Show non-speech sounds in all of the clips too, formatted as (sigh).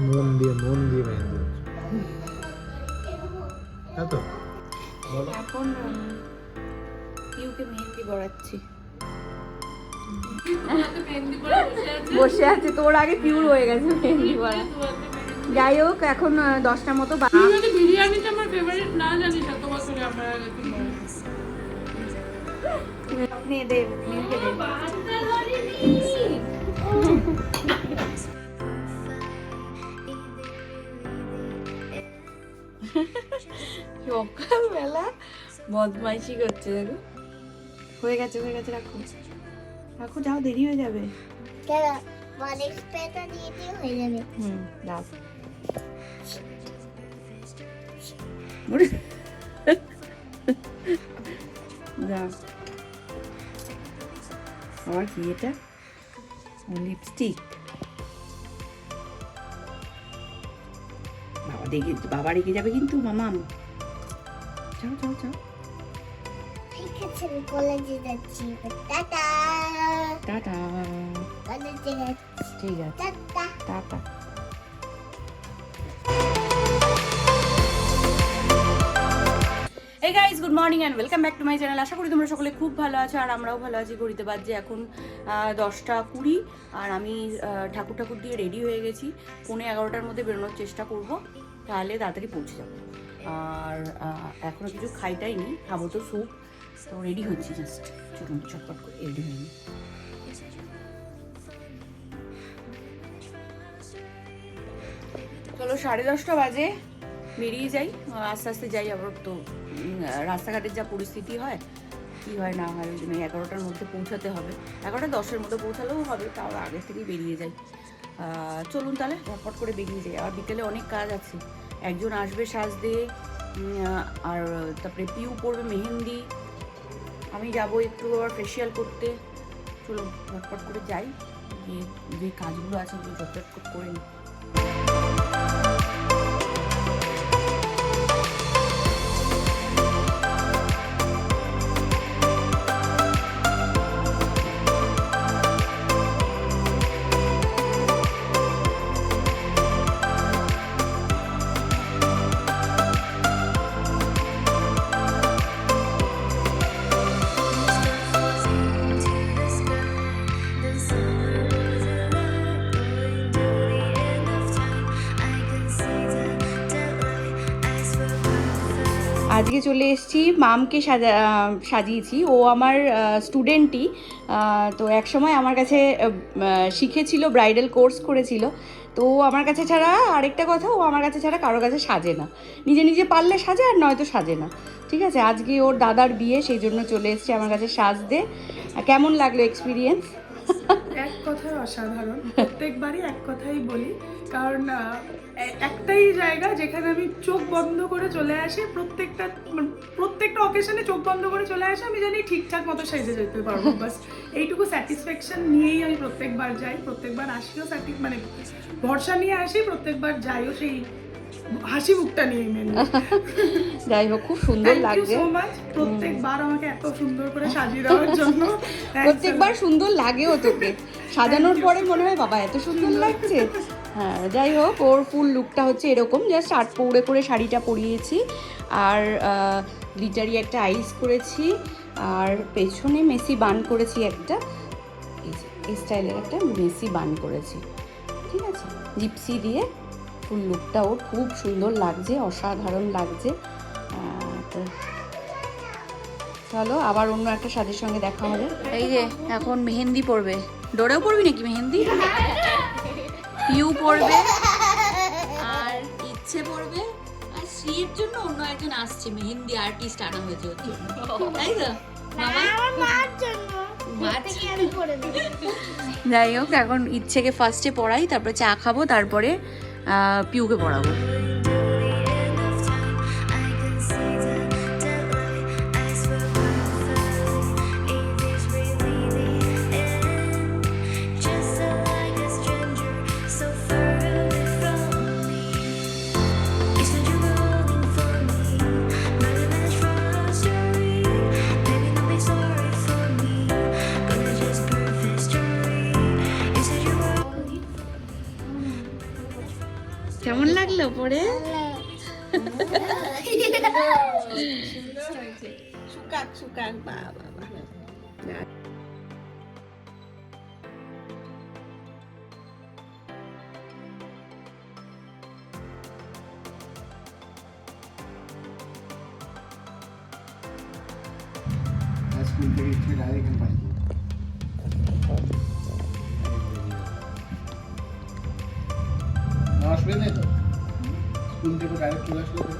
মন দিয়ে মন দিয়ে মেহেন্দি তাই তো? এখন ইউকে মেহেন্দি পড়াচ্ছি বসে আছে তোর আগে পিউর হয়ে গেছে মেহেন্দি পড়া যাই হোক এখন দশটার মতো বিরিয়ানিটা আমার ফেভারিট না জানিস এত বছরে আমার আগে তুই (laughs) সকালবেলা বদমাইশি করছে দেখো। হয়ে গেছে হয়ে গেছে রাখো। রাখো যাও দেরি হয়ে যাবে। হয়ে হুম দাও। দাও আবার কি এটা? লিপস্টিক বাবা দেখে বাবা রেগে যাবে কিন্তু মামাম যাও যাও যাও ঠিক আছে। আমি কলেজে যাচ্ছি টাটা। টাটা কলেজে যাচ্ছি ঠিক এই guys good morning and welcome back to my channel আশা করি তোমরা সকলে খুব ভালো আছো আর আমরাও ভালো আছি। ঘড়িতে বাজছে এখন দশটা কুড়ি আর আমি ঠাকুর ঠাকুর দিয়ে রেডি হয়ে গেছি। পৌনে এগারোটার মধ্যে বেরোনোর চেষ্টা করব। তাহলে তাড়াতাড়ি পৌঁছে যাব। আর আহ, এখনও কিছু খাইটাই নি খাব তো স্যুপ তো রেডি হচ্ছি জাস্ট চলুন চটপট করে রেডি হয়ে চলো সাড়ে দশটা বাজে। বেরিয়ে যাই। আস্তে আস্তে যাই আবার তো রাস্তাঘাটের যা পরিস্থিতি হয় কি হয় না হয় ওই জন্য এগারোটার মধ্যে পৌঁছাতে হবে। এগারোটা দশের মধ্যে পৌঁছালেও হবে তাও আগে থেকেই বেরিয়ে যাই। চলুন তাহলে ঝটপট করে বেরিয়ে যাই। আর বিকেলে অনেক কাজ আছে। একজন আসবে সাজতে আর, তারপরে পিউ পড়বে মেহেন্দি। আমি যাব একটু আবার ফেসিয়াল করতে। চলো, ঝটপট করে যাই। যে কাজগুলো আছে ওগুলো ঝটপট করে নিই। আজকে চলে এসেছি মামকে সাজা, সাজিয়েছি। ও আমার স্টুডেন্টই তো এক সময় আমার কাছে শিখেছিল ব্রাইডাল কোর্স করেছিল। তো আমার কাছে ছাড়া আরেকটা কথা, ও আমার কাছে ছাড়া কারও কাছে সাজে না। নিজে নিজে পারলে সাজে আর নয়তো সাজে না। ঠিক আছে? আজকে ওর দাদার বিয়ে, সেই জন্য চলে এসেছে আমার কাছে সাজতে। কেমন লাগল এক্সপিরিয়েন্স এক কথায় অসাধারণ। প্রত্যেকবারই এক কথাই বলি। কারণ একটাই জায়গা যেখানে আমি চোখ বন্ধ করে চলে আসি প্রত্যেকটা মানে প্রত্যেকটা অকেশনে চোখ বন্ধ করে চলে আসি আমি জানি ঠিকঠাক মতো সেজে যেতে পারব। (laughs) বাস এইটুকু স্যাটিসফ্যাকশন নিয়েই আমি প্রত্যেকবার যাই প্রত্যেকবার আসিও স্যাটি মানে ভরসা নিয়ে আসি প্রত্যেকবার যাইও সেই হাসি মুখটা নিয়ে মেনে (laughs) যাই হোক খুব সুন্দর লাগছে। সো মাচ প্রত্যেকবার আমাকে এত সুন্দর করে সাজিয়ে দেওয়ার (laughs) জন্য। প্রত্যেকবার সুন্দর লাগেও তোকে। সাজানোর পরে মনে হয় বাবা এত সুন্দর লাগছে। হ্যাঁ যাই হোক, ওর ফুল লুকটা হচ্ছে এরকম। জাস্ট আট পৌড়ে করে শাড়িটা পরিয়েছি। আর গ্লিটারি একটা আইস করেছি। আর পেছনে মেসি বান করেছি একটা। এই স্টাইলের একটা মেসি বান করেছি। ঠিক আছে? জিপসি দিয়ে ফুল লুকটা ওর খুব সুন্দর লাগছে, অসাধারণ লাগছে। চলো, আবার অন্য একটা সাজের সঙ্গে দেখা হবে। এই যে, এখন মেহেন্দি পড়বে ডোরেও পড়বি নাকি মেহেন্দি? পিউ পড়বে আর ইচ্ছে পড়বে আর শ্রীর জন্য অন্য একজন আসছে মেহেন্দি আর্টিস্ট আনা হয়েছে ওর জন্য। তাই তো? দেবো যাই হোক এখন ইচ্ছেকে ফার্স্টে পড়াই তারপরে চা খাব তারপরে পিউকে পড়াবো। কেমন লাগল পরে সুকাক সুকাক বা বাবা স্কুল থেকে ইচ্ছে ডাইরেক্ট এখানে পাঠিয়ে আসবে না তো স্কুল থেকে ডাইরেক্ট চলে আসলে তো?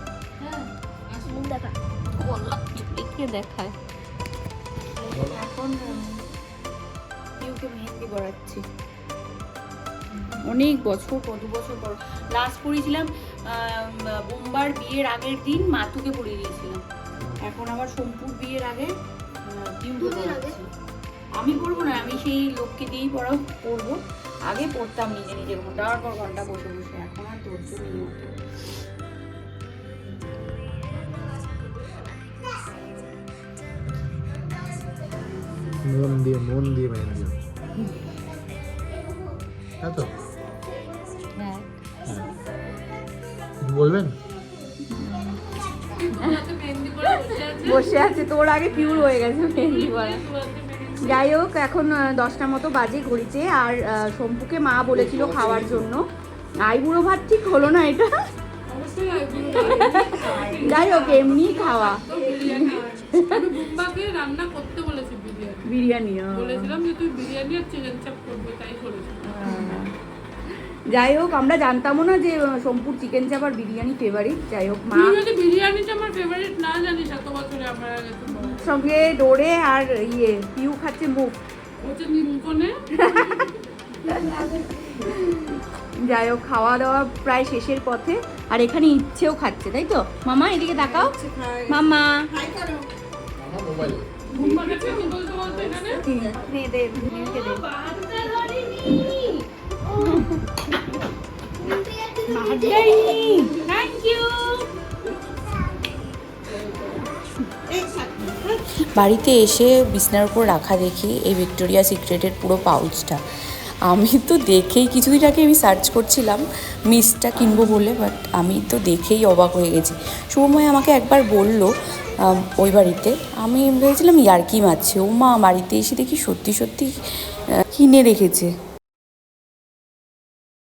দেখায়। এখন পিউকে মেহেন্দি পড়াচ্ছি অনেক বছর কত বছর পর। লাস্ট পড়িয়েছিলাম বোম্বার বিয়ের আগের দিন মাতুকে পড়িয়ে দিয়েছিলাম। এখন আবার সোমপুর বিয়ের আগে আমি পড়ব না আমি সেই লোককে দিয়েই পড়াও পড়ব। আগে পড়তাম নিজে নিজে ঘণ্টার পর ঘণ্টা বসে বসে। এখন আর ধৈর্য নেই মন দিয়ে মন দিয়ে মেহেন্দি তাই তো? হ্যাঁ। বলবেন? বসে আছে তোর আগে পিউর হয়ে গেছে মেহেন্দি পড়া যাই হোক এখন দশটা মতো বাজে ঘড়িতে আর শম্পুকে মা বলেছিল খাওয়ার জন্য। আইবুড়ো ভাত ঠিক হলো না এটা? যাই হোক এমনি খাওয়া। রান্না করতে বলেছি। বিরিয়ানি বিরিয়ানি বলেছিলাম যে তুই বিরিয়ানি আর চিকেন চাপ করবে তাই যাই হোক আমরা জানতামও না যে সোমপুর চিকেন চাপ আর বিরিয়ানি ফেভারিট যাই হোক মা বিরিয়ানিটা আমার ফেভারিট না জানিস এত বছরে আমরা সঙ্গে ডোরে আর ইয়ে পিউ খাচ্ছে মুখ। হচ্ছে নিমকনে? যাই হোক খাওয়া দাওয়া প্রায় শেষের পথে। আর এখানে ইচ্ছেও খাচ্ছে তাই তো? মামা এদিকে তাকাও। মামা বাড়িতে এসে বিছনার উপর রাখা দেখি এই ভিক্টোরিয়া সিক্রেটের পুরো পাউচটা। আমি তো দেখেই কিছুদিন আগে আমি সার্চ করছিলাম মিসটা কিনবো বলে বাট আমি তো দেখেই অবাক হয়ে গেছি। শুভময় আমাকে একবার বলল ওই বাড়িতে। আমি ভেবেছিলাম ইয়ার্কি মারছে। ও মা বাড়িতে এসে দেখি সত্যি সত্যি কিনে রেখেছে।